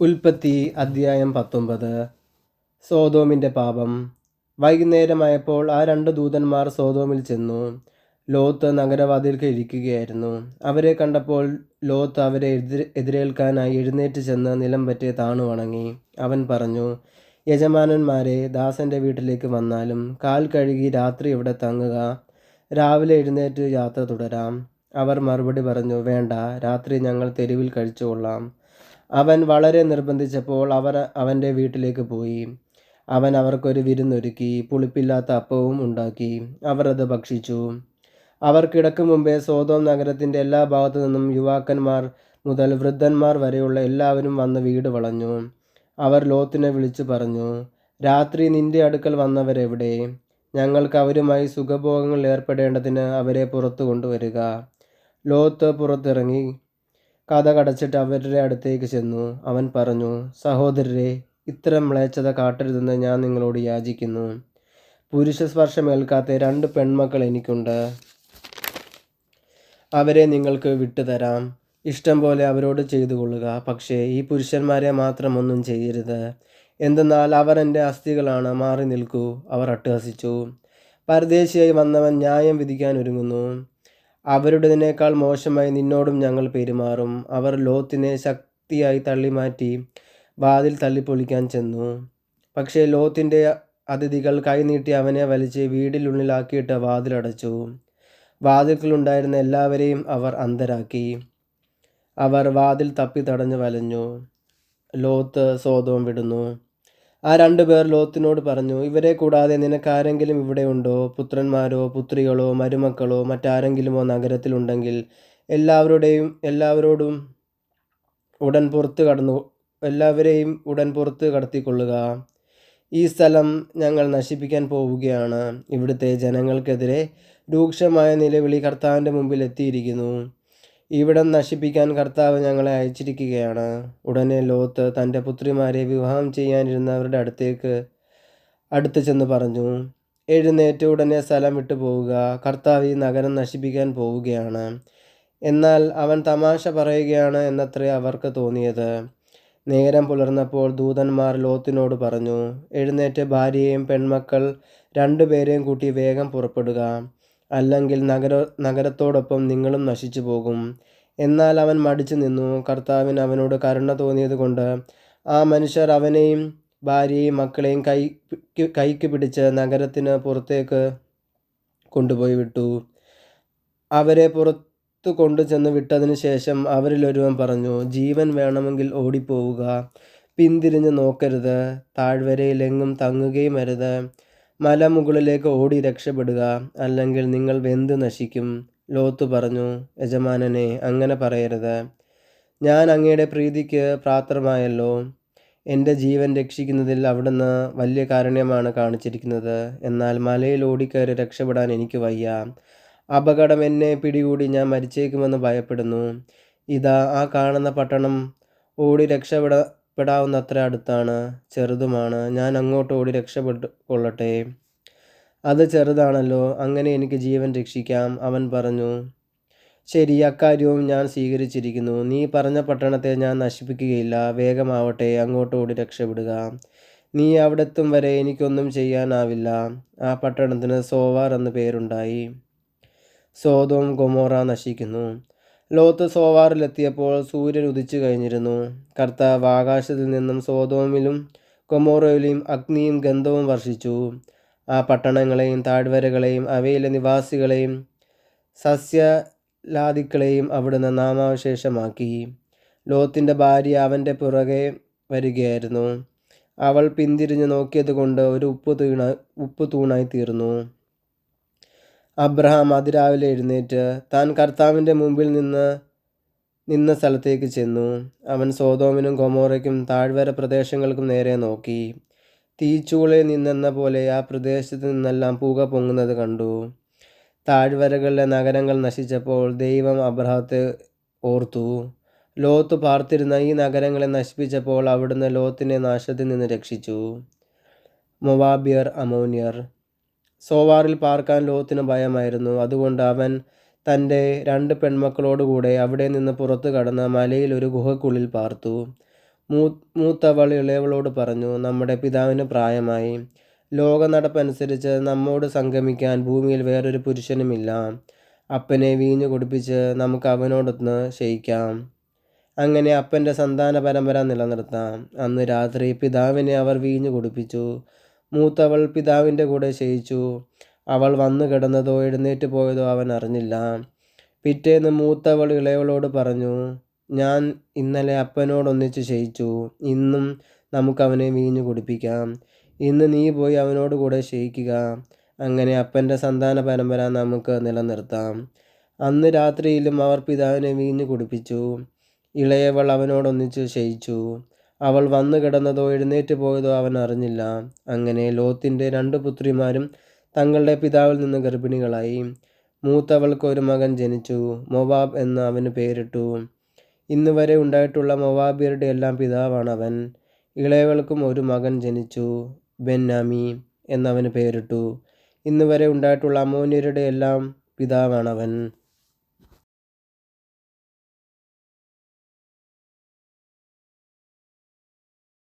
ഉൽപ്പത്തി അദ്ധ്യായം പത്തൊമ്പത്. സോതോമിന്റെ പാപം. വൈകുന്നേരമായപ്പോൾ ആ രണ്ട് ദൂതന്മാർ സോതോമിൽ ചെന്നു. ലോത്ത് നഗരവാതിൽക്ക് ഇരിക്കുകയായിരുന്നു. അവരെ കണ്ടപ്പോൾ ലോത്ത് അവരെ എതിരെ എതിരേൽക്കാനായി എഴുന്നേറ്റ് ചെന്ന് നിലം പറ്റി താണു വണങ്ങി. അവൻ പറഞ്ഞു യജമാനന്മാരെ ദാസന്റെ വീട്ടിലേക്ക് വന്നാലും കാൽ കഴുകി രാത്രി ഇവിടെ തങ്ങുക. രാവിലെ എഴുന്നേറ്റ് യാത്ര തുടരാം. അവർ മറുപടി പറഞ്ഞു വേണ്ട രാത്രി ഞങ്ങൾ തെരുവിൽ കഴിച്ചുകൊള്ളാം. അവൻ വളരെ നിർബന്ധിച്ചപ്പോൾ അവർ അവന്റെ വീട്ടിലേക്ക് പോയി. അവൻ അവർക്കൊരു വിരുന്നൊരുക്കി പുളിപ്പില്ലാത്ത അപ്പവും ഉണ്ടാക്കി. അവർ അത് ഭക്ഷിച്ചു. അവർ കിടക്കും മുമ്പേ സോതോം നഗരത്തിന്റെ എല്ലാ ഭാഗത്തു നിന്നും യുവാക്കന്മാർ മുതൽ വൃദ്ധന്മാർ വരെയുള്ള എല്ലാവരും വന്ന് വീട് വളഞ്ഞു. അവർ ലോത്തിനെ വിളിച്ചു പറഞ്ഞു രാത്രി നിന്റെ അടുക്കൽ വന്നവരെവിടെ? ഞങ്ങൾക്ക് അവരുമായി സുഖഭോഗങ്ങൾ ഏർപ്പെടേണ്ടതിന് അവരെ പുറത്തു കൊണ്ടുവരിക. ലോത്ത് പുറത്തിറങ്ങി. കഥ കടച്ചിട്ട് അവരുടെ അടുത്തേക്ക് ചെന്നു. അവൻ പറഞ്ഞു സഹോദരരെ ഇത്തരം മ്ലേച്ഛത കാട്ടരുതെന്ന് ഞാൻ നിങ്ങളോട് യാചിക്കുന്നു. പുരുഷ സ്പർശമേൽക്കാത്ത രണ്ട് പെൺമക്കൾ എനിക്കുണ്ട്. അവരെ നിങ്ങൾക്ക് വിട്ടുതരാം. ഇഷ്ടം പോലെ അവരോട് ചെയ്തു കൊള്ളുക പക്ഷേ ഈ പുരുഷന്മാരെ മാത്രം ഒന്നും ചെയ്യരുത്. എന്തെന്നാൽ അവർ എന്റെ അസ്ഥികളാണ്. മാറി നിൽക്കൂ. അവർ അട്ടഹസിച്ചു. പരദേശിയായി വന്നവൻ ന്യായം വിധിക്കാൻ ഒരുങ്ങുന്നു. അവരുടേതിനേക്കാൾ മോശമായി നിന്നോടും ഞങ്ങൾ പെരുമാറും. അവർ ലോത്തിനെ ശക്തിയായി തള്ളിമാറ്റി വാതിൽ തള്ളിപ്പൊളിക്കാൻ ചെന്നു. പക്ഷേ ലോത്തിന്റെ അതിഥികൾ കൈനീട്ടി അവനെ വലിച്ച് വീടിനുള്ളിലാക്കിയിട്ട് വാതിലടച്ചു വാതിൽക്കിലുണ്ടായിരുന്ന എല്ലാവരെയും അവർ അന്തരാക്കി. അവർ വാതിൽ തപ്പി തടഞ്ഞു വലഞ്ഞു. ലോത്ത് സോതവും വിടുന്നു. ആ രണ്ടു പേർ ലോത്തിനോട് പറഞ്ഞു ഇവരെ കൂടാതെ നിനക്കാരെങ്കിലും ഇവിടെ ഉണ്ടോ? പുത്രന്മാരോ പുത്രികളോ മരുമക്കളോ മറ്റാരെങ്കിലുമോ നഗരത്തിലുണ്ടെങ്കിൽ എല്ലാവരുടെയും എല്ലാവരോടും ഉടൻ പുറത്ത് കടന്നു എല്ലാവരെയും ഉടൻ പുറത്ത് കടത്തിക്കൊള്ളുക. ഈ സ്ഥലം ഞങ്ങൾ നശിപ്പിക്കാൻ പോവുകയാണ്. ഇവിടുത്തെ ജനങ്ങൾക്കെതിരെ രൂക്ഷമായ നിലവിളി കർത്താവിന്റെ മുമ്പിൽ എത്തിയിരിക്കുന്നു. ഇവിടം നശിപ്പിക്കാൻ കർത്താവ് ഞങ്ങളെ അയച്ചിരിക്കുകയാണ്. ഉടനെ ലോത്ത് തന്റെ പുത്രിമാരെ വിവാഹം ചെയ്യാനിരുന്നവരുടെ അടുത്തേക്ക് അടുത്ത് ചെന്ന് പറഞ്ഞു എഴുന്നേറ്റ് ഉടനെ സ്ഥലം വിട്ടു പോവുക. കർത്താവ് ഈ നഗരം നശിപ്പിക്കാൻ പോവുകയാണ്. എന്നാൽ അവൻ തമാശ പറയുകയാണ് എന്നത്രേ അവർക്ക് തോന്നിയത്. നേരം പുലർന്നപ്പോൾ ദൂതന്മാർ ലോത്തിനോട് പറഞ്ഞു എഴുന്നേറ്റ് ഭാര്യയെയും പെൺമക്കൾ രണ്ടുപേരെയും കൂട്ടി വേഗം പുറപ്പെടുക. അല്ലെങ്കിൽ നഗര നഗരത്തോടൊപ്പം നിങ്ങളും നശിച്ചു പോകും. എന്നാൽ അവൻ മടിച്ചു നിന്നു. കർത്താവിന് അവനോട് കരുണ തോന്നിയതുകൊണ്ട് ആ മനുഷ്യർ അവനെയും ഭാര്യയെയും മക്കളെയും കൈ കൈക്ക് പിടിച്ച് നഗരത്തിന് പുറത്തേക്ക് കൊണ്ടുപോയി വിട്ടു. അവരെ പുറത്തു കൊണ്ടുചെന്ന് വിട്ടതിന് ശേഷം അവരിലൊരുവൻ പറഞ്ഞു ജീവൻ വേണമെങ്കിൽ ഓടിപ്പോവുക. പിന്തിരിഞ്ഞ് നോക്കരുത്. താഴ്വരയിലെങ്ങും തങ്ങുകയും അരുത്. മലമുകളിലേക്ക് ഓടി രക്ഷപ്പെടുക അല്ലെങ്കിൽ നിങ്ങൾ വെന്ത് നശിക്കും. ലോത്ത് പറഞ്ഞു യജമാനനെ അങ്ങനെ പറയരുത്. ഞാൻ അങ്ങയുടെ പ്രീതിക്ക് പ്രാത്രമായല്ലോ എന്റെ ജീവൻ രക്ഷിക്കുന്നതിൽ അവിടുന്ന് വലിയ കാരുണ്യമാണ് കാണിച്ചിരിക്കുന്നത്. എന്നാൽ മലയിൽ ഓടിക്കയറി രക്ഷപ്പെടാൻ എനിക്ക് വയ്യ. അപകടം എന്നെ പിടികൂടി ഞാൻ മരിച്ചേക്കുമെന്ന് ഭയപ്പെടുന്നു. ഇതാ ആ കാണുന്ന പട്ടണം. ഓടി രക്ഷപ്പെട പെടാവുന്നത്ര അടുത്താണ് ചെറുതുമാണ്. ഞാൻ അങ്ങോട്ട് ഓടി രക്ഷപ്പെട്ടു കൊള്ളട്ടെ അത് ചെറുതാണല്ലോ അങ്ങനെ എനിക്ക് ജീവൻ രക്ഷിക്കാം അവൻ പറഞ്ഞു. ശരി അക്കാര്യവും ഞാൻ സ്വീകരിച്ചിരിക്കുന്നു. നീ പറഞ്ഞ പട്ടണത്തെ ഞാൻ നശിപ്പിക്കുകയില്ല. വേഗമാവട്ടെ അങ്ങോട്ട് ഓടി രക്ഷപ്പെടുക. നീ അവിടെത്തും വരെ എനിക്കൊന്നും ചെയ്യാനാവില്ല. ആ പട്ടണത്തിന് സോവാർ എന്ന് പേരുണ്ടായി. സോതോം ഗൊമോറ നശിക്കുന്നു. ലോത്ത് സോവാറിലെത്തിയപ്പോൾ സൂര്യൻ ഉദിച്ചു കഴിഞ്ഞിരുന്നു. കർത്താവ് ആകാശത്തിൽ നിന്നും സോതോമിലും കൊമോറോയിലും അഗ്നിയും ഗന്ധവും വർഷിച്ചു. ആ പട്ടണങ്ങളെയും താഴ്വരകളെയും അവയിലെ നിവാസികളെയും സസ്യലാദിക്കളെയും അവിടുന്ന് നാമാവശേഷമാക്കി. ലോത്തിന്റെ ഭാര്യ അവന്റെ പുറകെ വരികയായിരുന്നു. അവൾ പിന്തിരിഞ്ഞു നോക്കിയത് കൊണ്ട് ഒരു ഉപ്പ് തൂണ ഉപ്പ് തൂണായി തീർന്നു. അബ്രഹാം അതിരാവിലെ എഴുന്നേറ്റ് താൻ കർത്താവിന്റെ മുമ്പിൽ നിന്ന് നിന്ന സ്ഥലത്തേക്ക് ചെന്നു. അവൻ സോതോമിനും കൊമോറയ്ക്കും താഴ്വര പ്രദേശങ്ങൾക്കും നേരെ നോക്കി. തീച്ചൂളയിൽ നിന്നെന്ന പോലെ ആ പ്രദേശത്ത് നിന്നെല്ലാം പുക പൊങ്ങുന്നത് കണ്ടു. താഴ്വരകളിലെ നഗരങ്ങൾ നശിച്ചപ്പോൾ ദൈവം അബ്രഹത്തെ ഓർത്തു. ലോത്ത് പാർത്തിരുന്ന ഈ നഗരങ്ങളെ നശിപ്പിച്ചപ്പോൾ അവിടുന്ന് ലോത്തിനെ നാശത്തിൽ നിന്ന് രക്ഷിച്ചു. മൊവാബിയർ അമോനിയർ സോവാറിൽ പാർക്കാൻ ലോത്തിന് ഭയമായിരുന്നു. അതുകൊണ്ട് അവൻ തന്റെ രണ്ട് പെൺമക്കളോടുകൂടെ അവിടെ നിന്ന് പുറത്തു കടന്ന് മലയിൽ ഒരു ഗുഹക്കുള്ളിൽ പാർത്തു. മൂ മൂത്തവൾ ഇളയവളോട് പറഞ്ഞു നമ്മുടെ പിതാവിന് പ്രായമായി. ലോക നടപ്പനുസരിച്ച് നമ്മോട് സംഗമിക്കാൻ ഭൂമിയിൽ വേറൊരു പുരുഷനുമില്ല. അപ്പനെ വീഞ്ഞു കുടിപ്പിച്ച് നമുക്ക് അവനോടൊന്ന് ശയിക്കാം. അങ്ങനെ അപ്പന്റെ സന്താന പരമ്പര നിലനിർത്താം. അന്ന് രാത്രി പിതാവിനെ അവർ വീഞ്ഞു കുടിപ്പിച്ചു. മൂത്തവൾ പിതാവിന്റെ കൂടെ ശയിച്ചു. അവൾ വന്നു കിടന്നതോ എഴുന്നേറ്റ് പോയതോ അവൻ അറിഞ്ഞില്ല. പിറ്റേന്ന് മൂത്തവൾ ഇളയവളോട് പറഞ്ഞു ഞാൻ ഇന്നലെ അപ്പനോടൊന്നിച്ച് ശയിച്ചു. ഇന്നും നമുക്കവനെ വീഞ്ഞു കുടിപ്പിക്കാം. ഇന്ന് നീ പോയി അവനോട് കൂടെ ശയിക്കുക. അങ്ങനെ അപ്പന്റെ സന്താന പരമ്പര നമുക്ക് നിലനിർത്താം. അന്ന് രാത്രിയിലും അവർ പിതാവിനെ വീഞ്ഞു കുടിപ്പിച്ചു. ഇളയവൾ അവനോടൊന്നിച്ച് ശയിച്ചു. അവൾ വന്നു കിടന്നതോ എഴുന്നേറ്റ് പോയതോ അവൻ അറിഞ്ഞില്ല. അങ്ങനെ ലോത്തിന്റെ രണ്ട് പുത്രിമാരും തങ്ങളുടെ പിതാവിൽ നിന്ന് ഗർഭിണികളായി. മൂത്തവൾക്ക് ഒരു മകൻ ജനിച്ചു. മൊവാബ് എന്ന് അവന് പേരിട്ടു. ഇന്ന് വരെ ഉണ്ടായിട്ടുള്ള മൊവാബിയരുടെ എല്ലാം പിതാവാണ് അവൻ. ഇളയവൾക്കും ഒരു മകൻ ജനിച്ചു. ബെന്നാമി എന്നവന് പേരിട്ടു. ഇന്ന് വരെ ഉണ്ടായിട്ടുള്ള അമോന്യരുടെ എല്ലാം പിതാവാണവൻ